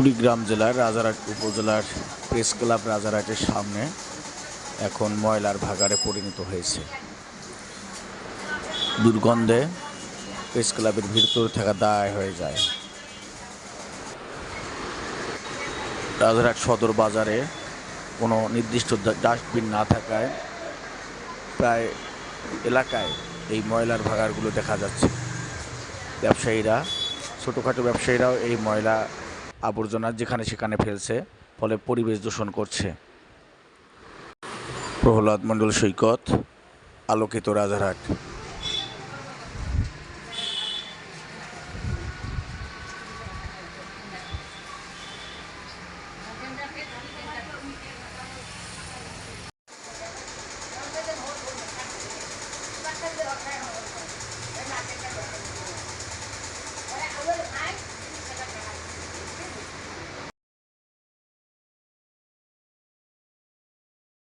কুড়িগ্রাম জেলার রাজারহাট উপজেলার press club রাজারহাটের সামনে এখন ময়লার ভাগাড়ে পরিণত হয়েছে। দুর্গন্ধে প্রেস ক্লাবের ভিতরে থাকা দায় হয়ে যায়। রাজারহাট সদর বাজারে কোনো নির্দিষ্ট ডাস্টবিন না থাকায় প্রায় এলাকায় এই ময়লার ভাগাড়গুলো দেখা যাচ্ছে। ব্যবসায়ীরা, ছোটোখাটো ব্যবসায়ীরাও এই ময়লা আবর্জনা যেখানে সেখানে ফেলছে ফলে পরিবেশ দূষণ করছে। প্রহ্লাদ মণ্ডল সৈকত আলোকিত রাজারহাট।